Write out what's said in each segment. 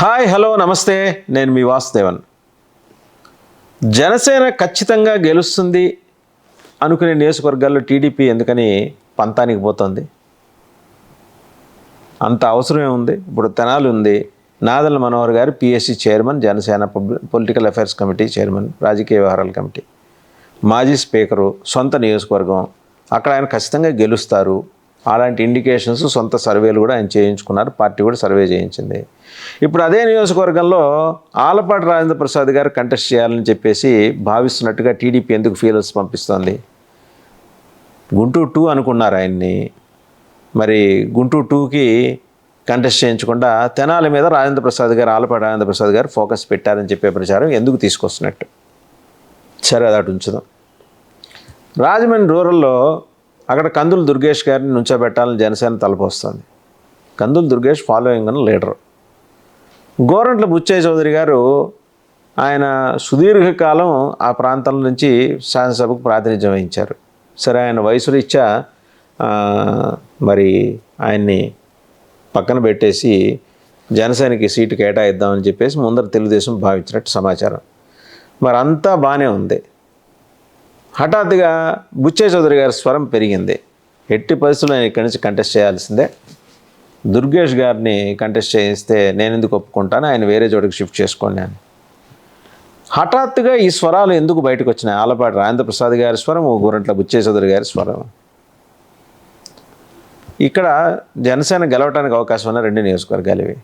Hi hello నమస్తే. నేను మీ వాసుదేవన్. జనసేన ఖచ్చితంగా గెలుస్తుంది అనుకునే నియోజకవర్గాల్లో టీడీపీ ఎందుకని పంతానికి పోతుంది. అంత అవసరమే ఉంది. ఇప్పుడు తెనాలి ఉంది. నాదల మనోహర్ గారు పిఎస్సి చైర్మన్ జనసేన పబ్లి పొలిటికల్ అఫైర్స్ కమిటీ చైర్మన్ రాజకీయ వ్యవహారాల కమిటీ. మాజీ స్పీకరు సొంత నియోజకవర్గం. అక్కడ ఆయన ఖచ్చితంగా గెలుస్తారు. అలాంటి ఇండికేషన్స్ సొంత సర్వేలు కూడా ఆయన చేయించుకున్నారు. పార్టీ కూడా సర్వే చేయించింది. ఇప్పుడు అదే నియోజకవర్గంలో ఆలపాటి రాజేంద్ర ప్రసాద్ గారు కంటెస్ట్ చేయాలని చెప్పేసి భావిస్తున్నట్టుగా టీడీపీ ఎందుకు ఫీలర్స్ పంపిస్తోంది? గుంటూరు టూ అనుకున్నారు ఆయన్ని. మరి గుంటూరు టూకి కంటెస్ట్ చేయించకుండా తెనాలి మీద రాజేంద్ర ప్రసాద్ గారు ఆలపాటి రాజేంద్ర ప్రసాద్ గారు ఫోకస్ పెట్టారని చెప్పే ప్రచారం ఎందుకు తీసుకొస్తున్నట్టు? సరే అది అటు ఉంచుదాం. రాజమండ్రి రూరల్లో అక్కడ కందులు దుర్గేష్ గారిని నుంచోబెట్టాలని జనసేన తలపోస్తుంది. కందులు దుర్గేష్ ఫాలోయింగ్ ఉన్న లీడరు గోరంట్ల బుచ్చయ్య చౌదరి గారు ఆయన సుదీర్ఘకాలం ఆ ప్రాంతం నుంచి శాసనసభకు ప్రాతినిధ్యం వహించారు. సరే ఆయన వయసు రీత్యా మరి ఆయన్ని పక్కన పెట్టేసి జనసేనకి సీటు కేటాయిద్దామని చెప్పేసి ముందర తెలుగుదేశం భావించినట్టు సమాచారం. మరి అంతా బాగానే ఉంది. హఠాత్తుగా బుచ్చే చౌదరి గారి స్వరం పెరిగింది. ఎట్టి పరిస్థితుల్లో నేను ఇక్కడి నుంచి కంటెస్ట్ చేయాల్సిందే. దుర్గేష్ గారిని కంటెస్ట్ చేయిస్తే నేను ఎందుకు ఒప్పుకుంటాను? ఆయన వేరే చోటికి షిఫ్ట్ చేసుకోండి అని. హఠాత్తుగా ఈ స్వరాలు ఎందుకు బయటకు వచ్చినాయి? ఆలపాటి రాజేంద్ర ప్రసాద్ గారి స్వరం ఓ గురంట్ల బుచ్చయ్య చౌదరి గారి స్వరం. ఇక్కడ జనసేన గెలవడానికి అవకాశం ఉన్న రెండు నియోజకవర్గాలు ఇవి.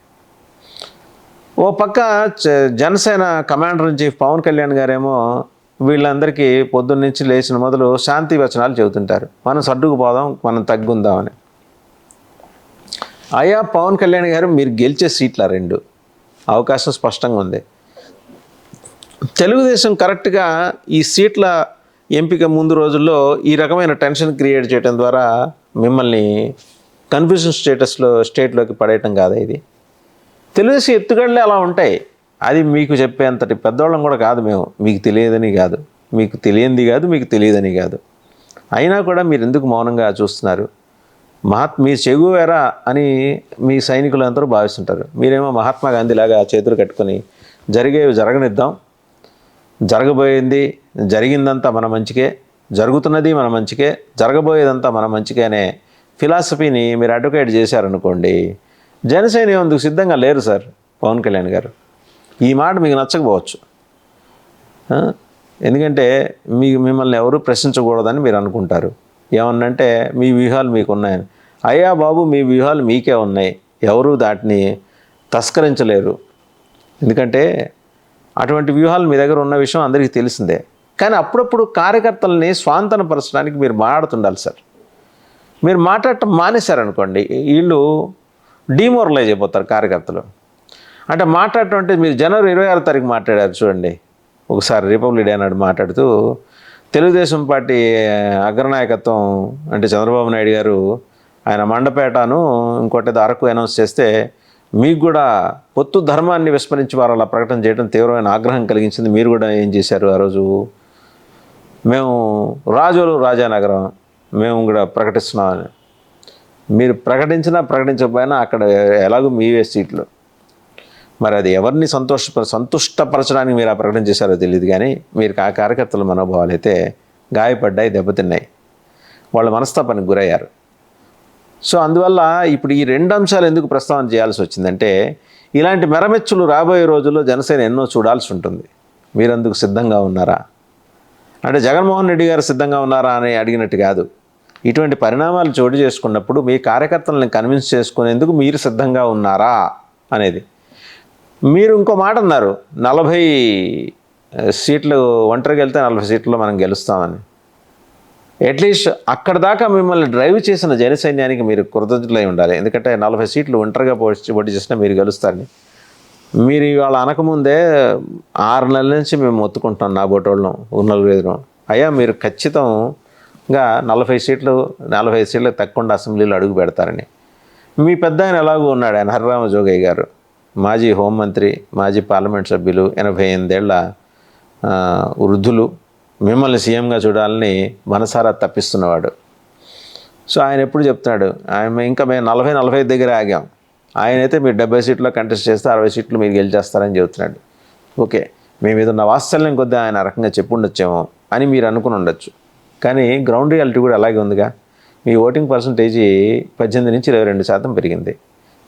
ఓ పక్క చ- Janasena commander in chief Pawan Kalyan గారేమో వీళ్ళందరికీ పొద్దున్నుంచి లేచిన మొదలు శాంతి వచనాలు చెబుతుంటారు. మనం సర్దుకుపోదాం మనం తగ్గుందామని. అయ్యా పవన్ కళ్యాణ్ గారు మీరు గెలిచే సీట్ల రెండు. అవకాశం స్పష్టంగా ఉంది. తెలుగుదేశం కరెక్ట్గా ఈ సీట్ల ఎంపిక ముందు రోజుల్లో ఈ రకమైన టెన్షన్ క్రియేట్ చేయడం ద్వారా మిమ్మల్ని కన్ఫ్యూజన్ స్టేటస్లో స్టేట్లోకి పడేయటం కాదా ఇది? తెలుగుదేశం ఎత్తుగడలే అలా ఉంటాయి. అది మీకు చెప్పేంతటి పెద్దవాళ్ళం కూడా కాదు మేము. మీకు తెలియదని కాదు. మీకు తెలియంది కాదు మీకు తెలియదని కాదు. అయినా కూడా మీరు ఎందుకు మౌనంగా చూస్తున్నారు? మహాత్ మీ చెగువేరా అని మీ సైనికులు అందరూ భావిస్తుంటారు. మీరేమో మహాత్మా గాంధీలాగా చేతులు కట్టుకొని జరిగేవి జరగనిద్దాం. జరగబోయింది జరిగిందంతా మన మంచికే. జరుగుతున్నది మన మంచికే. జరగబోయేదంతా మన మంచికే అనే ఫిలాసఫీని మీరు అడ్వకేట్ చేశారనుకోండి జనసేన ఎందుకు సిద్ధంగా లేరు సార్? పవన్ కళ్యాణ్ గారు. ఈ మాట మీకు నచ్చకపోవచ్చు. ఎందుకంటే మీ మిమ్మల్ని ఎవరు ప్రశ్నించకూడదని మీరు అనుకుంటారు. ఏమన్నంటే మీ వ్యూహాలు మీకు ఉన్నాయని అయ్యా బాబు మీ వ్యూహాలు మీకే ఉన్నాయి. ఎవరు దాటిని తస్కరించలేరు. ఎందుకంటే అటువంటి వ్యూహాలు మీ దగ్గర ఉన్న విషయం అందరికీ తెలిసిందే. కానీ అప్పుడప్పుడు కార్యకర్తలని స్వాంతనపరచడానికి మీరు మాట్లాడుతుండాలి సార్. మీరు మాట్లాడటం మానేశారనుకోండి వీళ్ళు డిమోరలైజ్ అయిపోతారు కార్యకర్తలు. అంటే మాట్లాడటం అంటే మీరు జనవరి ఇరవై ఆరో తారీఖు మాట్లాడారు చూడండి. ఒకసారి రిపబ్లిక్ డే నాడు మాట్లాడుతూ తెలుగుదేశం పార్టీ అగ్రనాయకత్వం అంటే చంద్రబాబు నాయుడు గారు ఆయన మండపేటను ఇంకోటి అరకు అనౌన్స్ చేస్తే మీకు కూడా పొత్తు ధర్మాన్ని విస్మరించి వారు అలా ప్రకటన చేయడం తీవ్రమైన ఆగ్రహం కలిగించింది. మీరు కూడా ఏం చేశారు ఆ రోజు? మేము రాజోలు రాజానగరం మేము కూడా ప్రకటిస్తున్నామని. మీరు ప్రకటించినా ప్రకటించకపోయినా అక్కడ ఎలాగో మీవే సీట్లు. మరి అది ఎవరిని సంతోష సంతుష్టపరచడానికి మీరు ఆ ప్రకటన చేశారో తెలియదు కానీ మీరు ఆ కార్యకర్తల మనోభావాలు అయితే గాయపడ్డాయి దెబ్బతిన్నాయి. వాళ్ళ మనస్తాపానికి గురయ్యారు. సో అందువల్ల ఇప్పుడు ఈ రెండు అంశాలు ఎందుకు ప్రస్తావన చేయాల్సి వచ్చిందంటే ఇలాంటి మెరమెచ్చులు రాబోయే రోజుల్లో జనసేన ఎన్నో చూడాల్సి ఉంటుంది. మీరందుకు సిద్ధంగా ఉన్నారా? అంటే జగన్మోహన్ రెడ్డి గారు సిద్ధంగా ఉన్నారా అని అడిగినట్టు కాదు. ఇటువంటి పరిణామాలు చోటు చేసుకున్నప్పుడు మీ కార్యకర్తలను కన్విన్స్ చేసుకునేందుకు మీరు సిద్ధంగా ఉన్నారా అనేది. మీరు ఇంకో మాట అన్నారు నలభై సీట్లు ఒంటరికి వెళ్తే నలభై సీట్లు మనం గెలుస్తామని. అట్లీస్ట్ అక్కడ దాకా మిమ్మల్ని డ్రైవ్ చేసిన జనసైన్యానికి మీరు కృతజ్ఞులై ఉండాలి. ఎందుకంటే నలభై సీట్లు ఒంటరిగా పోటీ పోటీ చేసినా మీరు గెలుస్తారని. మీరు ఇవాళ అనకముందే ఆరు నెలల నుంచి మేము మొత్తుకుంటున్నాం నా బోటోళ్ళం నలుగురు ఎదురు అయ్యా మీరు ఖచ్చితంగా నలభై సీట్లు నలభై సీట్లు తక్కువ అసెంబ్లీలో అడుగు పెడతారని. మీ పెద్ద ఆయన ఎలాగో ఉన్నాడు ఆయన హర్రామ జోగయ్య గారు. మాజీ హోంమంత్రి మాజీ పార్లమెంట్ సభ్యులు ఎనభై ఎనిమిదేళ్ళ వృద్ధులు మిమ్మల్ని సీఎంగా చూడాలని మనసారా తప్పిస్తున్నవాడు. సో ఆయన ఎప్పుడు చెప్తున్నాడు ఆయన ఇంకా మేము నలభై నలభై దగ్గర ఆగాం. ఆయన అయితే మీరు డెబ్బై సీట్లో కంటెస్ట్ చేస్తే అరవై సీట్లు మీరు గెలిచేస్తారని చెబుతున్నాడు. ఓకే మీ మీద ఉన్న వాత్సల్యం కొద్దీ ఆయన రకంగా చెప్పుండొచ్చేమో అని మీరు అనుకుని ఉండొచ్చు. కానీ గ్రౌండ్ రియాలిటీ కూడా అలాగే ఉందిగా. మీ ఓటింగ్ పర్సంటేజీ పద్దెనిమిది నుంచి ఇరవై రెండు శాతం పెరిగింది.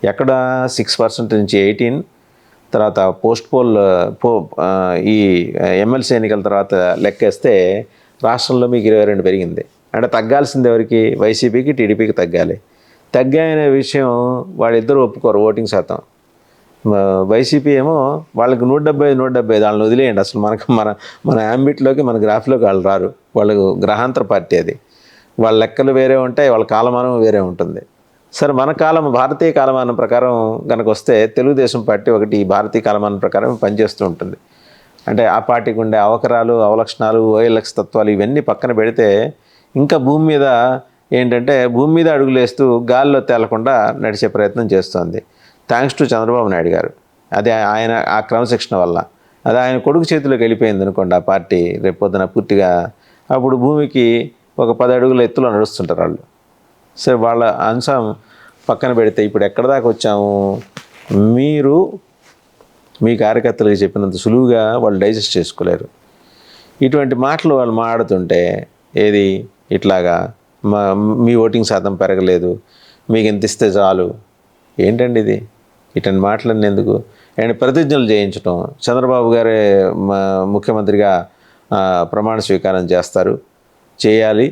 ఎక్కడ సిక్స్ పర్సెంట్ నుంచి ఎయిటీన్ తర్వాత పోస్ట్ పోల్ పో ఈ ఎమ్మెల్సీ ఎన్నికల తర్వాత లెక్కేస్తే రాష్ట్రంలో మీకు ఇరవై రెండు పెరిగింది. అంటే తగ్గాల్సింది ఎవరికి? వైసీపీకి టీడీపీకి తగ్గాలి. తగ్గాయనే విషయం వాళ్ళిద్దరూ ఒప్పుకోరు ఓటింగ్ శాతం. వైసీపీ ఏమో వాళ్ళకి నూట డెబ్బై ఐదు నూట డెబ్బై ఐదు వాళ్ళని వదిలేయండి. అసలు మనకు మన మన యాంబిట్లోకి మన గ్రాఫ్లోకి వాళ్ళు రారు. వాళ్ళకు గ్రహాంతర పార్టీ అది. వాళ్ళ లెక్కలు వేరే ఉంటాయి వాళ్ళ కాలమానం వేరే ఉంటుంది. సరే మన కాలం భారతీయ కాలమానం ప్రకారం కనుక వస్తే తెలుగుదేశం పార్టీ ఒకటి భారతీయ కాలమానం ప్రకారం పనిచేస్తూ ఉంటుంది. అంటే ఆ పార్టీకి ఉండే అవకరాలు అవలక్షణాలు ఓఎల్ఎక్స్ తత్వాలు ఇవన్నీ పక్కన పెడితే ఇంకా భూమి మీద ఏంటంటే భూమి మీద అడుగులేస్తూ గాల్లో తేలకుండా నడిచే ప్రయత్నం చేస్తోంది. థ్యాంక్స్ టు చంద్రబాబు నాయుడు గారు. అది ఆయన ఆ క్రమశిక్షణ వల్ల. అది ఆయన కొడుకు చేతిలోకి వెళ్ళిపోయింది అనుకోండి ఆ పార్టీ రేపొద్దున పూర్తిగా. అప్పుడు భూమికి ఒక పది అడుగుల ఎత్తులో నడుస్తుంటారు వాళ్ళు. సరే వాళ్ళ అంశం పక్కన పెడితే ఇప్పుడు ఎక్కడ దాకా వచ్చాము? మీరు మీ కార్యకర్తలకు చెప్పినంత సులువుగా వాళ్ళు డైజెస్ట్ చేసుకోలేరు. ఇటువంటి మాటలు వాళ్ళు మాడుతుంటే ఏది? ఇట్లాగా మా మీ ఓటింగ్ శాతం పెరగలేదు మీకు ఎంత ఇస్తే చాలు. ఏంటండి ఇది? ఇటువంటి మాటలన్నీ ఎందుకు? అండ్ ప్రతిజ్ఞలు చేయించడం చంద్రబాబు గారే మా ముఖ్యమంత్రిగా ప్రమాణ స్వీకారం చేస్తారు. చేయాలి.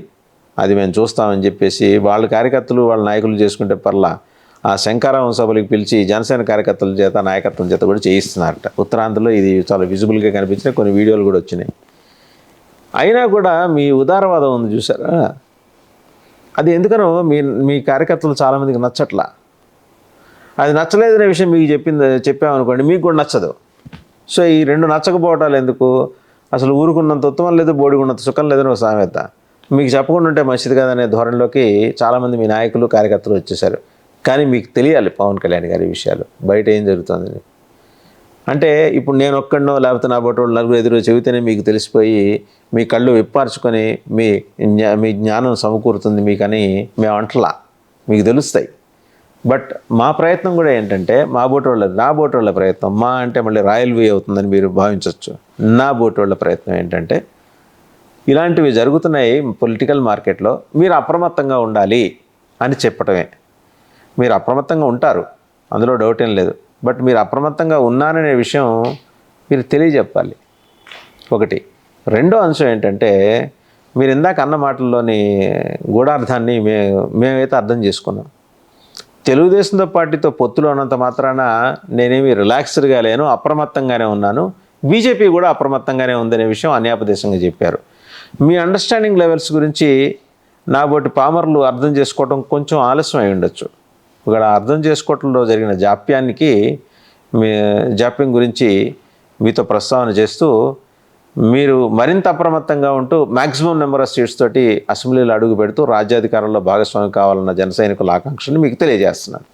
అది మేము చూస్తామని చెప్పేసి వాళ్ళ కార్యకర్తలు వాళ్ళ నాయకులు చేసుకుంటే పర్లా ఆ శంకారావం సభలకు పిలిచి జనసేన కార్యకర్తల చేత నాయకత్వం చేత కూడా చేయిస్తున్నారట. ఉత్తరాంధ్రలో ఇది చాలా విజిబుల్గా కనిపించిన కొన్ని వీడియోలు కూడా వచ్చినాయి. అయినా కూడా మీ ఉదారవాదం ఉంది చూసారా అది ఎందుకనో మీ మీ కార్యకర్తలు చాలామందికి నచ్చట్లా. అది నచ్చలేదనే విషయం మీకు చెప్పింది చెప్పామనుకోండి మీకు కూడా నచ్చదు. సో ఈ రెండు నచ్చకపోవటాలు ఎందుకు? అసలు ఊరుకున్నంత ఉత్తమం లేదు బోడిగున్నంత సుఖం లేదని ఒక సామెత. మీకు చెప్పకుండా ఉంటే మంచిది కదనే ధోరణిలోకి చాలామంది మీ నాయకులు కార్యకర్తలు వచ్చేసారు. కానీ మీకు తెలియాలి పవన్ కళ్యాణ్ గారి విషయాలు. బయట ఏం జరుగుతుందని. అంటే ఇప్పుడు నేను ఒక్కడనో లేకపోతే నా బొట్టు నలుగురు ఎదురు చెబితేనే మీకు తెలిసిపోయి మీ కళ్ళు విప్పార్చుకొని మీ జ్ఞా మీ జ్ఞానం సమకూరుతుంది మీకని మేము అంటలా. మీకు తెలుస్తాయి. బట్ మా ప్రయత్నం కూడా ఏంటంటే మా బోటోళ్ళ నా బోటోళ్ళ ప్రయత్నం మా అంటే మళ్ళీ రాయల్ వే అవుతుందని మీరు భావించవచ్చు నా బోటోళ్ళ ప్రయత్నం ఏంటంటే ఇలాంటివి జరుగుతున్నాయి పొలిటికల్ మార్కెట్లో మీరు అప్రమత్తంగా ఉండాలి అని చెప్పటమే. మీరు అప్రమత్తంగా ఉంటారు అందులో డౌట్ ఏం లేదు. బట్ మీరు అప్రమత్తంగా ఉన్నారనే విషయం మీరు తెలియజెప్పాలి. ఒకటి. రెండో అంశం ఏంటంటే మీరు ఇందాక అన్న మాటల్లోని గూఢార్థాన్ని మే మేమైతే అర్థం చేసుకున్నాం. తెలుగుదేశంతో పార్టీతో పొత్తులో ఉన్నంత మాత్రాన నేనేమి రిలాక్స్డ్గా లేను అప్రమత్తంగానే ఉన్నాను. బీజేపీ కూడా అప్రమత్తంగానే ఉందనే విషయం అన్యాపదేశంగా చెప్పారు. మీ అండర్స్టాండింగ్ లెవెల్స్ గురించి నా బోటి పామర్లు అర్థం చేసుకోవడం కొంచెం ఆలస్యం అయి ఉండొచ్చు. ఇక్కడ అర్థం చేసుకోవటంలో జరిగిన జాప్యానికి మీ జాప్యం గురించి మీతో ప్రస్తావన చేస్తూ మీరు మరింత అప్రమత్తంగా ఉంటూ మ్యాక్సిమం నెంబర్ ఆఫ్ సీట్స్ తోటి అసెంబ్లీలో అడుగు పెడుతూ రాజ్యాధికారంలో భాగస్వామి కావాలన్న జనసైనికుల ఆకాంక్షని మీకు తెలియజేస్తున్నాను.